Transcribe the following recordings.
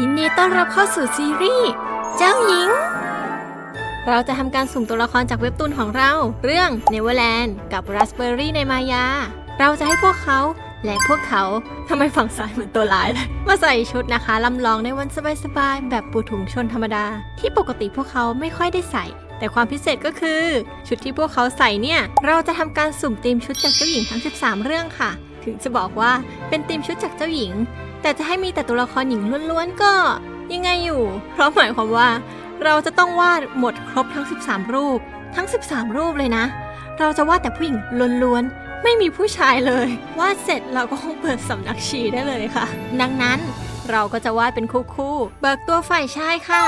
ยินดีต้อนรับเข้าสู่ซีรีส์เจ้าหญิง เราจะทำการสุ่มตัวละครจากเว็บตูนของเรา เรื่อง Neverland กับ Raspberry ในมายา เราจะให้พวกเขาและพวกเขาทำไมฝั่งซ้ายเหมือนตัวร้ายเลยมาใส่ชุดนะคะลำลองในวันสบายๆ แบบปูถุงชนธรรมดา ที่ปกติพวกเขาไม่ค่อยได้ใส่ แต่ความพิเศษก็คือ ชุดที่พวกเขาใส่เนี่ย เราจะทำการสุ่มธีมชุดจากเจ้าหญิงทั้ง 13 เรื่องค่ะ ถึงจะบอกว่าเป็นธีมชุดจากเจ้าหญิง แต่จะให้มีแต่ตัวละครหญิงล้วนๆก็ยังไงอยู่ เพราะหมายความว่า เราจะต้องวาดหมดครบทั้ง 13 รูป ทั้ง 13 รูปเลยนะ เราจะวาดแต่ผู้หญิงล้วนๆ ไม่มีผู้ชายเลย วาดเสร็จเราก็คงเปิดสำนักชีได้เลยค่ะ ดังนั้นเราก็จะวาดเป็นคู่ๆ เบิกตัวฝ่ายชายค่ะ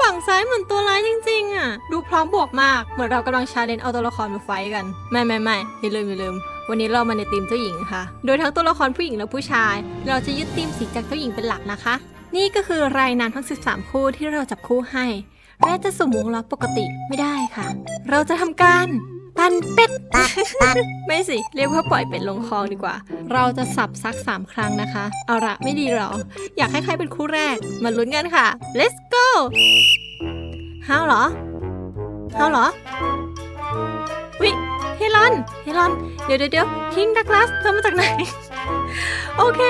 ฝั่งซ้ายเหมือนตัวร้ายจริงๆอะ ดูพร้อมบวกมาก เหมือนเรากำลังชาเลนจ์เอาตัวละครมาไฟท์กัน ไม่ไม่ไม่อย่าลืมอย่าลืม วันนี้เรามาในทีมเจ้าหญิงค่ะ โดยทั้งตัวละครผู้หญิงและผู้ชาย เราจะยึดธีมสีจากเจ้าหญิงเป็นหลักนะคะ นี่ก็คือรายนามทั้ง 13 คู่ที่เราจับคู่ให้ และจะสุ่มวงล็อปกติไม่ได้ค่ะ เราจะทำการ ปั่นเป็ด ไม่สิ เรียกว่าปล่อยเป็ดลงคลองดีกว่า เราจะสับซัก 3 ครั้งนะคะ เอาละไม่ดีหรอ อยากให้ใครเป็นคู่แรก มาลุ้นกันค่ะ let's go ห้าวเหรอห้าวเหรอ วิเฮลอนเฮลอน เดี๋ยวเดี๋ยวเดี๋ยวทิ้งดักลาสเธอมาจากไหน โอเค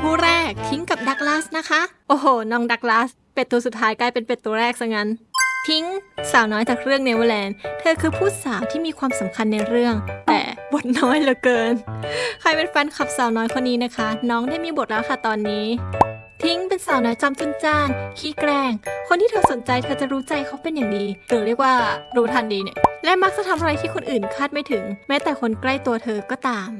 คู่แรกทิ้งกับดักลาสนะคะ โอ้โห น้องดักลาสเป็ดตัวสุดท้ายกลายเป็นเป็ดตัวแรกซะงั้น ทิ้งสาวน้อยจากเรื่องเนเวอร์แลนด์ เธอคือผู้สาวที่มีความสำคัญในเรื่อง แต่บทน้อยเหลือเกิน ใครเป็นแฟนคลับสาวน้อยคนนี้นะคะ น้องได้มีบทแล้วค่ะตอนนี้ ทิ้งเป็นสาวน้อยจอมจุนจ้าน ขี้แกล้ง คนที่เธอสนใจเธอจะรู้ใจเขาเป็นอย่างดี หรือเรียกว่ารู้ทันดีเนี่ย และมักจะทำอะไรที่คนอื่นคาดไม่ถึง แม้แต่คนใกล้ตัวเธอก็ตาม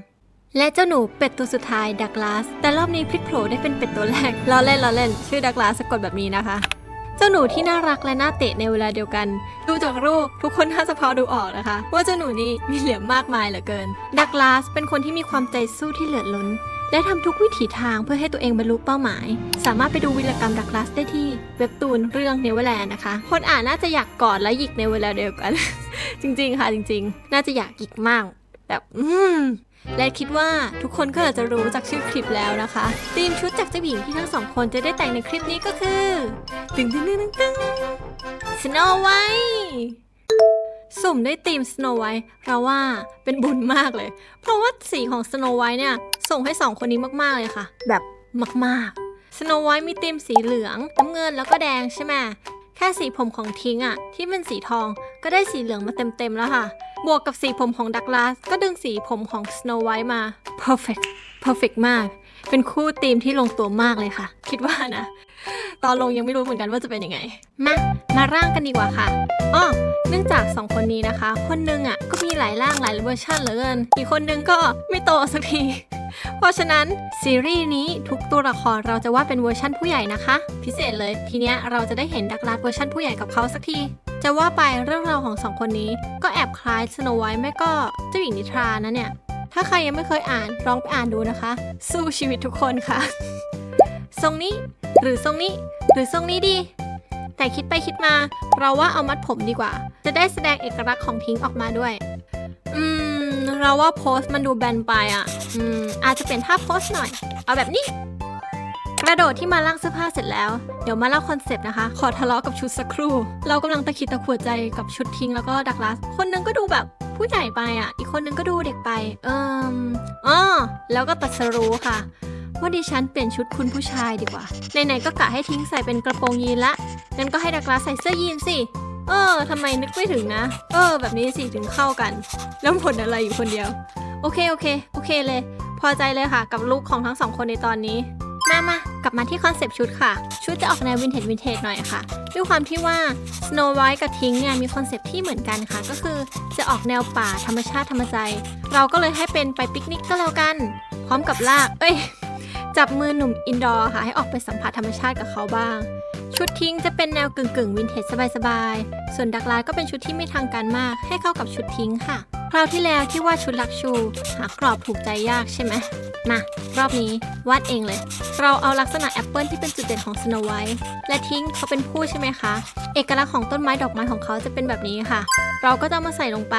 และเจ้าหนูเป็ดตัวสุดท้ายดักลาส แต่รอบนี้พลิกโผล่ได้เป็นเป็ดตัวแรกล้อเล่นล้อเล่น ชื่อดักลาสสะกดแบบนี้นะคะ เจ้าหนูที่น่ารักและน่าเตะในเวลาเดียวกัน ดูจากรูปทุกคนน่าจะพอดูออกนะคะ ว่าเจ้าหนูนี้มีเหลี่ยมมากมายเหลือเกิน ดักลาสเป็นคนที่มีความใจสู้ที่เหลือล้น และทำทุกวิถีทางเพื่อให้ตัวเองบรรลุเป้าหมาย สามารถไปดูวิรกรรมดักลาสได้ที่เว็บตูนเรื่องเนเวอร์แลนด์นะคะ คนอ่านน่าจะอยากกอดและหยิกในเวลาเดียวกัน จริง ๆ ค่ะจริง ๆ น่าจะอยากหยิกมากแบบ อืม และคิดว่าทุกคนก็อาจจะรู้จากชื่อคลิปแล้วนะคะธีมชุดจากเจ้าหญิงที่ทั้งสองคนจะได้แต่งในคลิปนี้ก็คือตึงตึงตึงตึงตึงสโนไวท์สุ่มได้ธีมสโนไวท์เราว่าเป็นบุญมากเลย เพราะว่าสีของสโนไวท์เนี่ยส่งให้สองคนนี้มากๆเลยค่ะ แบบมากๆสโนไวท์มีธีมสีเหลืองน้ำเงินแล้วก็แดงใช่ไหมแค่สีผมของทิ้งอะที่เป็นสีทองก็ได้สีเหลืองมาเต็มๆแล้วค่ะ บวกกับสีผมของดักลาสก็ดึงสีผมของ Snow White มา perfect perfect มาก เป็นคู่ธีมที่ลงตัวมากเลยค่ะ คิดว่านะ ตอนลงยังไม่รู้เหมือนกันว่าจะเป็นยังไง มา มาร่างกันดีกว่าค่ะอ้อเนื่องจากสองคนนี้นะคะ คนหนึงอะก็มีหลายร่างหลายเวอร์ชันเหลือเกิน อีกคนนึงก็ไม่โตสักที เพราะฉะนั้นซีรีส์นี้ทุกตัวละครเราจะว่าเป็นเวอร์ชั่นผู้ใหญ่นะคะ พิเศษเลยทีเนี้ยเราจะได้เห็นดักลาสเวอร์ชันผู้ใหญ่กับเขาสักที จะว่าไปเรื่องราวของสองคนนี้ ก็แอบคล้ายสโนไวท์ไม่ก็เจ้าหญิงนิทรานะเนี่ย ถ้าใครยังไม่เคยอ่านลองไปอ่านดูนะคะ สู้ชีวิตทุกคนค่ะ ทรงนี้หรือทรงนี้ หรือทรงนี้ดี แต่คิดไปคิดมา เราว่าเอามัดผมดีกว่า จะได้แสดงเอกลักษณ์ของทิ้งออกมาด้วย อืม เราว่าโพสต์มันดูแบนไปอะ อืมอาจจะเปลี่ยนท่าโพสต์หน่อย เอาแบบนี้ กระโดดที่มาล่างเสื้อผ้าเสร็จแล้ว เดี๋ยวมาเล่าคอนเซปต์นะคะ ขอทะเลาะกับชุดสักครู่ เรากำลังตะขิดตะขวดใจกับชุดทิ้งแล้วก็ดักลาส คนนึงก็ดูแบบผู้ใหญ่ไปอะ อีกคนนึงก็ดูเด็กไป เอิมอ๋อแล้วก็ตัดสรู้ค่ะว่าดิฉันเปลี่ยนชุดคุณผู้ชายดีกว่า ไหนๆก็กะให้ทิ้งใส่เป็นกระโปรงยีนละ งั้นก็ให้ดักลาสใส่เสื้อยีนสิ เออ ทำไมนึกไม่ถึงนะ เออ แบบนี้สิถึงเข้ากัน แล้วผลอะไรอยู่คนเดียว โอเค โอเค โอเคเลย พอใจเลยค่ะ กับลุคของทั้งสองคนในตอนนี้ มามากลับมาที่คอนเซปต์ชุดค่ะ ชุดจะออกแนววินเทจวินเทจหน่อยค่ะ ด้วยความที่ว่า Snow White กับทิงเนี่ยมีคอนเซปต์ที่เหมือนกันค่ะ ก็คือจะออกแนวป่าธรรมชาติธรรมใจ เราก็เลยให้เป็นไปปิกนิกก็แล้วกัน พร้อมกับลาก เอ้ย จับมือหนุ่มอินดอร์ค่ะ ให้ออกไปสัมผัสธรรมชาติกับเขาบ้าง ชุดทิ้งจะเป็นแนวกึ่งกึ่งวินเทจสบายๆ ส่วนดักลาสก็เป็นชุดที่ไม่ทางการมาก ให้เข้ากับชุดทิ้งค่ะ คราวที่แล้วที่วาดชุดลักชู หากรอบถูกใจยากใช่ไหมมารอบนี้วาดเองเลย เราเอาลักษณะแอปเปิลที่เป็นจุดเด่นของสโนไวท์และทิ้งเขาเป็นผู้ใช่ไหมคะ เอกลักษณ์ของต้นไม้ดอกไม้ของเขาจะเป็นแบบนี้ค่ะ เราก็จะมาใส่ลงไป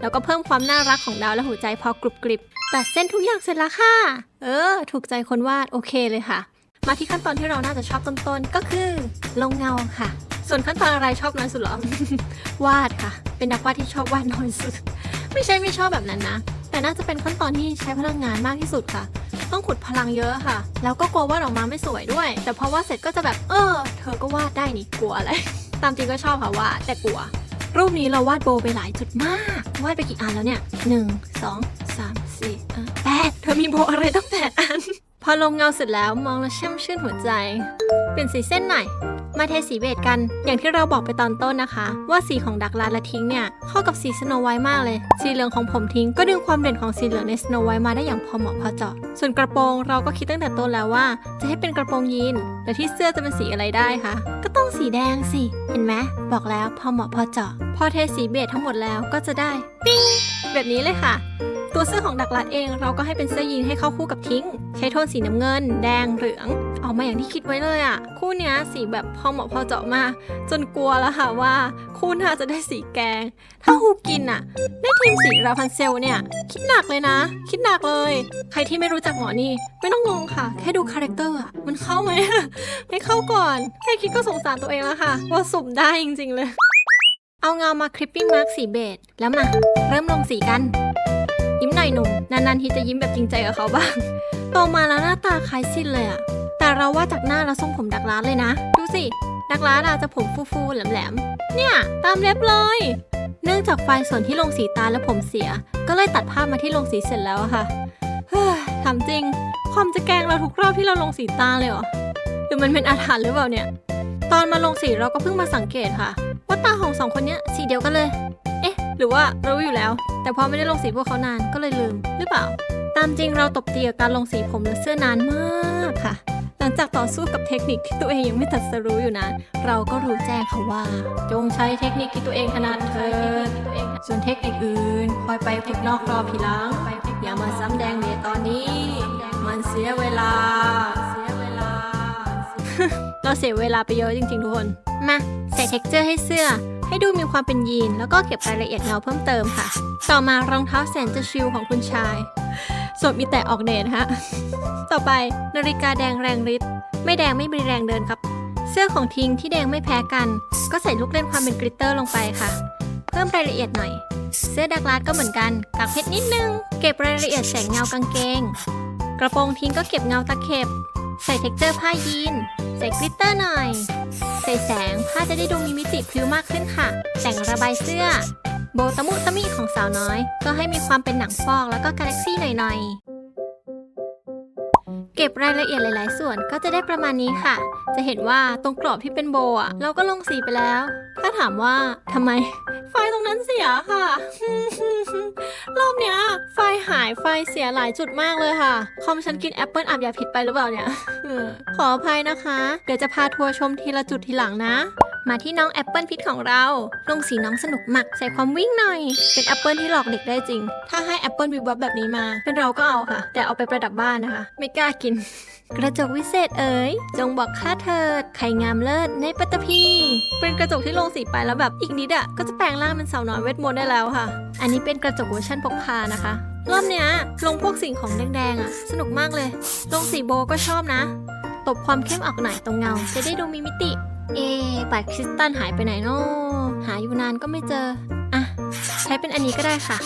แล้วก็เพิ่มความน่ารักของดาวและหัวใจพอกรุบกริบตัดเส้นทุกอย่างเสร็จแล้วค่ะ เออ ถูกใจคนวาดโอเคเลยค่ะ มาที่ขั้นตอนที่เราน่าจะชอบต้นๆก็คือลงเงาค่ะ ส่วนขั้นตอนอะไรชอบน้อยสุดหรอ วาดค่ะ เป็นนักวาดที่ชอบวาดน้อยสุด ไม่ใช่ไม่ชอบแบบนั้นนะ แต่น่าจะเป็นขั้นตอนที่ใช้พลังงานมากที่สุดค่ะ ต้องขุดพลังเยอะค่ะ แล้วก็กลัววาดออกมาไม่สวยด้วย แต่พอวาดเสร็จก็จะแบบ เออ เธอก็วาดได้นี่กลัวอะไร ตามจริงก็ชอบค่ะวาดแต่กลัว รูปนี้เราวาดโบไปหลายจุดมาก วาดไปกี่อันแล้วเนี่ยหนึ่งสองสามสี่แปดเธอมีโบอะไรตั้งแปดอัน พอลงเงาเสร็จแล้วมองแล้วช่ำชื่นหัวใจ เปลี่ยนสีเส้นหน่อย มาเทสีเบจกัน อย่างที่เราบอกไปตอนต้นนะคะ ว่าสีของดักลาและทิ้งเนี่ยเข้ากับสีสโนไวท์มากเลย สีเหลืองของผมทิ้งก็ดึงความเด่นของสีเหลืองในสโนไวท์มาได้อย่างพอเหมาะพอเจาะ ส่วนกระโปรงเราก็คิดตั้งแต่ต้นแล้วว่า จะให้เป็นกระโปรงยีนแต่ที่เสื้อจะเป็นสีอะไรได้คะ ก็ต้องสีแดงสิ เห็นไหมบอกแล้วพอเหมาะพอเจาะ พอเทสีเบจทั้งหมดแล้วก็จะได้ปิ้งแบบนี้เลยค่ะ ตัวเสื้อของดักลัดเองเราก็ให้เป็นเสื้อยีนให้เข้าคู่กับทิ้ง ใช้โทนสีีน้ำเงิน แดงเหลือง ออกมาอย่างที่คิดไว้เลยอะ่ะ คู่เนี้ยสีแบบพอเหมาะพอเจาะมาก จนกลัวแล้วค่ะว่า คู่น่าจะได้สีแกง ถ้าฮูกินอะ่ะ ได้ทีมสีราพันเซลเนี่ย คิดหนักเลยนะ คิดหนักเลย ใครที่ไม่รู้จักหมอนี่ ไม่ต้องงงค่ะ แค่ดูคาแรคเตอร์อะมันเข้าไหม ไม่เข้าก่อน แค่คิดก็สงสารตัวเองแล้วค่ะ ว่าสุ่มได้จริงๆเลย เอาเงามาคลิปปิ้งมาร์กสีเบจแล้วมาเริ่มลงสีกันยิ้มหน่อยหนุ่มนานๆทีจะยิ้มแบบจริงใจกับเขาบ้าง ตมาแล้วหน้าตาคล้ายซินเลยอะแต่เราว่าจากหน้าแล้วทรงผมดักร้านเลยนะ ดูสิ ดักร้านอาจจะผมฟูๆแหลมๆ เนี่ย ตามเล็บเลย เนื่องจากไฟส่วนที่ลงสีตาและผมเสีย ก็เลยตัดภาพมาที่ลงสีเสร็จแล้วอะค่ะเฮ้ยถามจริง ความจะแกงเราทุกรอบที่เราลงสีตาเลยเหรอ หรือมันเป็นอาถรรพ์หรือเปล่าเนี่ย ตอนมาลงสีเราก็เพิ่งมาสังเกตค่ะ ว่าตาของสองคนเนี้ยสีเดียวกันเลย เอ๊ะ หรือว่ารู้อยู่แล้ว แต่พอไม่ได้ลงสีพวกเขานานก็เลยลืมหรือเปล่า ตามจริงเราตบตีกับการลงสีผมและเสื้อนานมากค่ะ หลังจากต่อสู้กับเทคนิคที่ตัวเองยังไม่ตัดสรู้อยู่นะเราก็รู้แจ้งค่ะว่า จงใช้เทคนิคที่ตัวเองถนัดเถิดส่วนเทคนิคอื่นคอยไปฝึกนอกรอบทีหลังอย่ามาซ้ำแดงเดตอนนี้ มันเสียเวลาเสียเวลา เราเสียเวลาไปเยอะจริงๆทุกคน มาใส่เท็กเจอร์ให้เสื้อให้ดูมีความเป็นยีน แล้วก็เก็บรายละเอียดเงาเพิ่มเติมค่ะ ต่อมารองเท้าแสนจะชิลของคุณชาย ส่วนมีแต่ออกเดทฮะ ต่อไปนาฬิกาแดงแรงฤทธิ์ไม่แดงไม่มีแรงเดินครับ เสื้อของทิงที่แดงไม่แพ้กัน ก็ใส่ลูกเล่นความเป็นกลิตเตอร์ลงไปค่ะ เพิ่มรายละเอียดหน่อย เสื้อดักลาดก็เหมือนกันกากเพชรนิดนึง เก็บรายละเอียดแสงเงากางเกง กระโปรงทิ้งก็เก็บเงาตะเข็บ ใส่เท็กเจอร์ผ้ายีน ใส่กลิตเตอร์หน่อย ใส่แสงผ้าจะได้ดูมีมิติพลิ้วมากขึ้นค่ะ แต่งระบายเสื้อ โบตะมุตะมิของสาวน้อย ก็ให้มีความเป็นหนังฟอกแล้วก็กาแล็กซี่หน่อยๆ เก็บรายละเอียดหลาย ๆ ส่วนก็จะได้ประมาณนี้ค่ะ จะเห็นว่าตรงกรอบที่เป็นโบอะเราก็ลงสีไปแล้ว ถ้าถามว่าทำไม ไฟตรงนั้นเสียค่ะ รอบเนี้ย ไฟหายไฟเสียหลายจุดมากเลยค่ะ คอมฉันกินแอปเปิลอับยาผิดไปหรือเปล่าเนี่ยขออภัยนะคะ เดี๋ยวจะพาทัวร์ชมทีละจุดทีหลังนะ มาที่น้องแอปเปิลพิษของเรา ลงสีน้องสนุกมากใส่ความวิ่งหน่อย เป็นแอปเปิลที่หลอกเด็กได้จริง ถ้าให้แอปเปิลวิบวับแบบนี้มา เป็นเราก็เอาค่ะ แต่เอาไปประดับบ้านนะคะ ไม่กล้ากิน กระจกวิเศษเอ๋ย จงบอกข้าเถิด ไข่งามเลิศในปัตตภีเป็นกระจกที่ลงสีไปแล้วแบบอีกนิดอะก็จะแปลงร่างเป็นสาวน้อยเวทมนต์ได้แล้วค่ะ อันนี้เป็นกระจกเวอร์ชันพกพานะคะรอบเนี้ยลงพวกสิ่งของแดงๆอะสนุกมากเลย ลงสีโบก็ชอบนะ ตบความเข้มออกหน่อยตรงเงา จะได้ดูมีมิติ เอะปัดคริสตัลหายไปไหนเนาะหาอยู่นานก็ไม่เจอ อะ ใช้เป็นอันนี้ก็ได้ค่ะ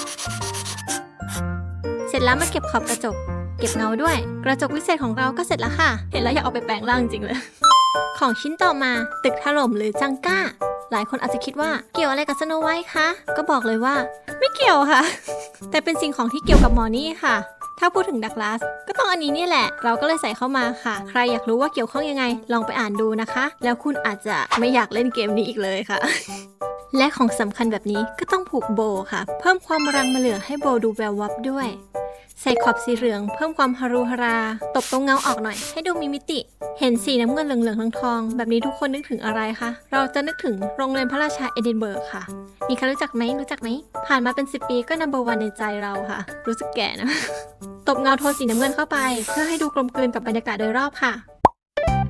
เสร็จแล้วมาเก็บขอบกระจก เก็บเงาด้วย กระจกวิเศษของเราก็เสร็จแล้วค่ะ เห็นแล้วอยากเอาไปแปลงร่างจริงเลย ของชิ้นต่อมาตึกถล่มหรือจังก้า หลายคนอาจจะคิดว่าเกี่ยวอะไรกับสโนไวท์คะ ก็บอกเลยว่า ไม่เกี่ยวค่ะ แต่เป็นสิ่งของที่เกี่ยวกับมอนี่ค่ะ ถ้าพูดถึงดักลาสก็ต้องอันนี้เนี่ยแหละ เราก็เลยใส่เข้ามาค่ะ ใครอยากรู้ว่าเกี่ยวข้องยังไง ลองไปอ่านดูนะคะ แล้วคุณอาจจะไม่อยากเล่นเกมนี้อีกเลยค่ะ และของสำคัญแบบนี้ก็ต้องผูกโบค่ะ เพิ่มความรังมาเหลืองให้โบดูแวววับด้วย ใส่ขอบสีเหลืองเพิ่มความฮารุฮารา ตบตรงเงาออกหน่อย ให้ดูมีมิติ เห็นสีน้ำเงินเหลืองๆทองๆแบบนี้ทุกคนนึกถึงอะไรคะ เราจะนึกถึงโรงเรียนพระราชาเอดินเบิร์กค่ะ มีใครรู้จักไหมรู้จักไหม ผ่านมาเป็น 10 ปีก็นัมเบอร์วันในใจเราค่ะ รู้สึกแก่นะ ตบเงาโทนสีน้ำเงินเข้าไป เพื่อให้ดูกลมกลืนกับบรรยากาศโดยรอบค่ะ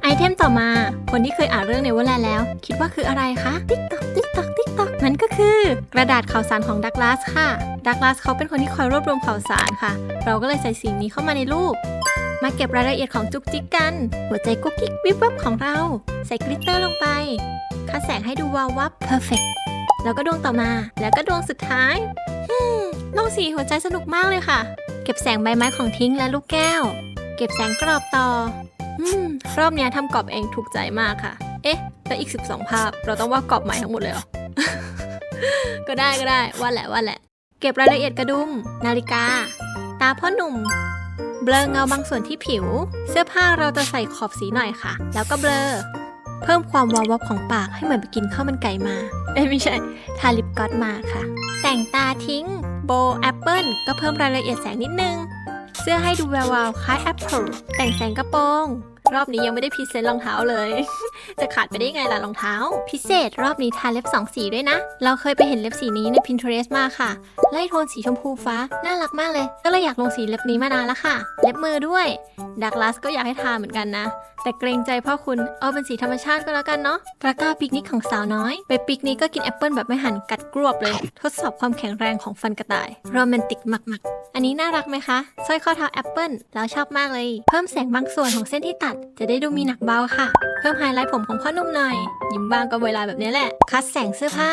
ไอเทมต่อมา คนที่เคยอ่านเรื่องเนเวอร์แลนด์แล้ว คิดว่าคืออะไรคะ ติ๊กตอกติ๊กตอกติ๊กตอกมันก็คือ กระดาษข่าวสารของดักลาสค่ะ ดักลาสเขาเป็นคนที่คอยรวบรวมข่าวสารค่ะ เราก็เลยใส่สิ่งนี้เข้ามาในรูป มาเก็บรายละเอียดของจุกจิกกัน หัวใจกุ๊กกิ๊กวิบวับของเรา ใส่กลิตเตอร์ลงไปคัดแสงให้ดูวาววับ perfect แล้วก็ดวงต่อมา แล้วก็ดวงสุดท้ายอืมลงสีหัวใจสนุกมากเลยค่ะ เก็บแสงใบไม้ของทิ้งและลูกแก้ว เก็บแสงกรอบต่อ อืม รอบเนี้ยทำกรอบเองถูกใจมากค่ะ เอ๊ะ แล้วอีก 12 ภาพ เราต้องวาดกรอบใหม่ทั้งหมดเลยเหรอ ก็ได้ก็ได้ว่าแหละว่าแหละ เก็บรายละเอียดกระดุม นาฬิกา ตาพ่อหนุ่ม เบลอเงาบางส่วนที่ผิว เสื้อผ้าเราจะใส่ขอบสีหน่อยค่ะ แล้วก็เบลอ เพิ่มความวาววับของปากให้เหมือนไปกินข้าวมันไก่มา เอ้ยไม่ใช่ ทาลิปกลอสมาค่ะ แต่งตาทิ้ง โบว์แอปเปิลก็เพิ่มรายละเอียดแสงนิดนึง เสื้อให้ดูแวววาวคล้ายแอปเปิลแต่งแสงกระโปรงรอบนี้ยังไม่ได้พรีเซนต์รองเท้าเลย จะขาดไปได้ไงล่ะรองเท้า พิเศษรอบนี้ทาเล็บสองสีด้วยนะ เราเคยไปเห็นเล็บสีนี้ใน Pinterest มาค่ะไล่โทนสีชมพูฟ้า น่ารักมากเลย ก็เลยอยากลงสีเล็บนี้มานานแล้วค่ะ เล็บมือด้วยดักลัสก็อยากให้ทาเหมือนกันนะแต่เกรงใจพ่อคุณเอาเป็นสีธรรมชาติก็แล้วกันเนาะตะกร้าปิกนิกของสาวน้อย ไปปิกนิกก็กินแอปเปิลแบบไม่หั่นกัดกรวบเลย ทดสอบความแข็งแรงของฟันกระต่ายโรแมนติกมากๆ อันนี้น่ารักไหมคะสร้อยข้อเท้าแอปเปิลเราชอบมากเลย เพิ่มแสงบางส่วนของเส้นที่ตัด จะได้ดูมีหนักเบาค่ะ เพิ่มไฮไลท์ผมของพ่อหนุ่มหน่อย ยิ้มบางก็เวลาแบบนี้แหละ คัดแสงเสื้อผ้า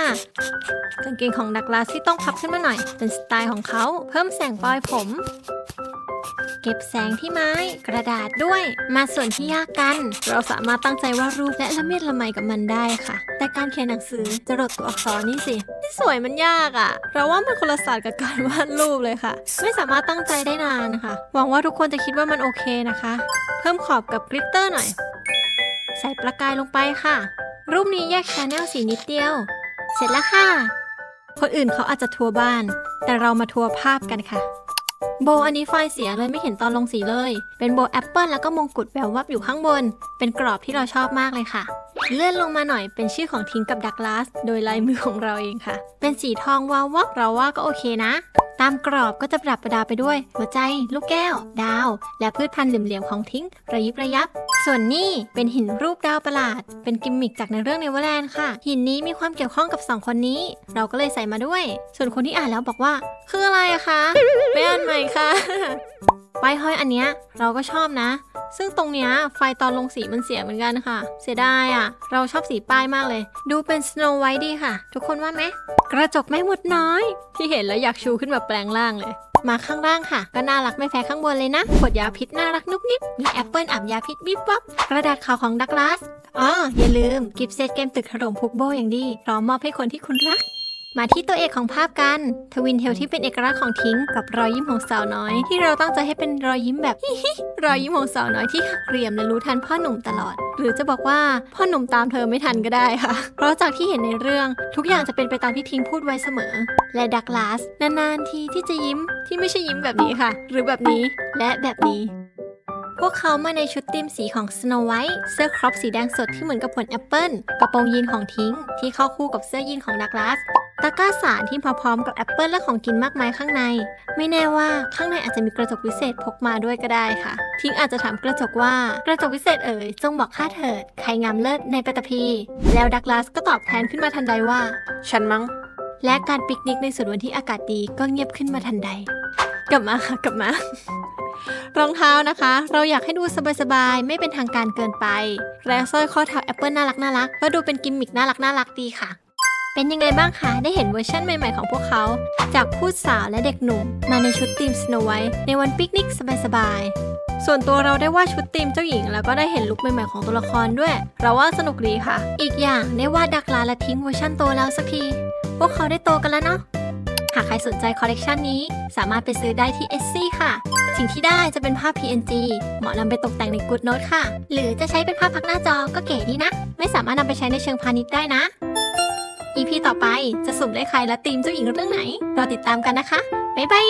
กางเกงของดักลาสที่ต้องพับขึ้นมาหน่อย เป็นสไตล์ของเขา เพิ่มแสงปลอยผม เก็บแสงที่ไม้ กระดาษด้วย มาส่วนที่ยากกัน เราสามารถตั้งใจวาดรูปและละเมียดละไมกับมันได้ค่ะ แต่การเขียนหนังสือจะรดตัวอักษรนี่สิที่สวยมันยากอะ่ะ เราว่ามันคนละศาสตร์กับการวาดรูปเลยค่ะ ไม่สามารถตั้งใจได้นานนะคะหวังว่าทุกคนจะคิดว่ามันโอเคนะคะ เพิ่มขอบกับกลิตเตอร์หน่อย ใส่ประกายลงไปค่ะ รูปนี้แยกชแนลสีนิดเดียว เสร็จแล้วค่ะ คนอื่นเขาอาจจะทัวร์บ้าน แต่เรามาทัวร์ภาพกันค่ะ โบอันนี้ไฟล์เสียเลยไม่เห็นตอนลงสีเลย เป็นโบแอปเปิลแล้วก็มงกุฎแวววับอยู่ข้างบน เป็นกรอบที่เราชอบมากเลยค่ะ เลื่อนลงมาหน่อยเป็นชื่อของทิ้งกับดักลาส โดยลายมือของเราเองค่ะ เป็นสีทองวาววับเราว่าก็โอเคนะ ตามกรอบก็จะประดับประดาไปด้วย หัวใจ ลูกแก้ว ดาว และพืชพันธุ์เหลี่ยมๆของทิ้งระยิบระยับ ส่วนนี่เป็นหินรูปดาวประหลาด เป็นกิมมิคจากในเรื่องเนเวอร์แลนด์ค่ะ หินนี้มีความเกี่ยวข้องกับสองคนนี้ เราก็เลยใส่มาด้วย ส่วนคนที่อ่านแล้วบอกว่า คืออะไรอะคะไปอ่านใหม่ค่ะป้ายห้อยอันเนี้ยเราก็ชอบนะ ซึ่งตรงเนี้ยไฟตอนลงสีมันเสียเหมือนกันค่ะ เสียดายอะ่ะ เราชอบสีป้ายมากเลย ดูเป็น Snow White ดีค่ะ ทุกคนว่าไหม กระจกแม่มดน้อย ที่เห็นแล้วอยากชูขึ้นแบบแปลงร่างเลย มาข้างล่างค่ะ ก็น่ารักไม่แพ้ข้างบนเลยนะขวดยาพิษน่ารักนุบนิบมีแอปเปิลอับยาพิษวิบวับกระดาษขาวของดักลาสอ๋ออย่าลืม กิฟต์เซตเกมตึกถล่มพุกโบอย่างดีพร้อมมอบให้คนที่คุณรัก มาที่ตัวเอกของภาพกัน ทวินเทลที่เป็นเอกลักษณ์ของทิ้งกับรอยยิ้มของสาวน้อย ที่เราตั้งใจให้เป็นรอยยิ้มแบบฮิฮิรอยยิ้มของสาวน้อยที่หักเหลี่ยมและรู้ทันพ่อหนุ่มตลอด หรือจะบอกว่าพ่อหนุ่มตามเธอไม่ทันก็ได้ค่ะ เพราะจากที่เห็นในเรื่องทุกอย่างจะเป็นไปตามที่ทิ้งพูดไว้เสมอ และดักลาสนานๆทีที่จะยิ้มที่ไม่ใช่ยิ้มแบบนี้ค่ะ หรือแบบนี้และแบบนี้พวกเขามาในชุดทีมสีของ Snow White เสื้อครอปสีแดงสดที่เหมือนกับผลแอปเปิลกระโปรงยีนของทิ้ง ที่เข้าคู่กับเสื้อยีนของดักลาส ตะกร้าสารที่พร้อมๆกับแอปเปิลและของกินมากมายข้างใน ไม่แน่ว่าข้างในอาจจะมีกระจกวิเศษพกมาด้วยก็ได้ค่ะ ทิ้งอาจจะถามกระจกว่ากระจกวิเศษเอ๋ยจงบอกข้าเถิดใครงามเลิศในปัตตภีแล้วดักลาสก็ตอบแทนขึ้นมาทันใดว่า ฉันมั้ง และการปิกนิกในสวนวันที่อากาศดีก็เงียบขึ้นมาทันใด กลับมาค่ะกลับมารองเท้านะคะ เราอยากให้ดูสบายๆ ไม่เป็นทางการเกินไป และสร้อยข้อเท้าแอปเปิลน่ารักน่ารักก็ดูเป็นกิมมิกน่ารักน่ารักดีค่ะ เป็นยังไงบ้างคะ ได้เห็นเวอร์ชันใหม่ๆของพวกเขา จากผู้สาวและเด็กหนุ่ม มาในชุดทีม Snow White ในวันปิกนิกสบายๆ ส่วนตัวเราได้วาดชุดทีมเจ้าหญิง แล้วก็ได้เห็นลุคใหม่ๆของตัวละครด้วย เราว่าสนุกดีค่ะ อีกอย่างได้วาดดักลาและทิ้งเวอร์ชันโตแล้วสักที พวกเขาได้โตกันแล้วเนาะหากใครสนใจคอลเลกชันนี้ สามารถไปซื้อได้ที่ Etsy ค่ะ สิ่งที่ได้จะเป็นภาพ PNG เหมาะนำไปตกแต่งใน Good Note ค่ะ หรือจะใช้เป็นภาพพักหน้าจอก็เก๋ดีนะ ไม่สามารถนำไปใช้ในเชิงพาณิชย์ได้นะ EP ต่อไปจะสุ่มได้ใครและทีมเจ้าหญิงเรื่องไหนรอติดตามกันนะคะ บ๊ายบาย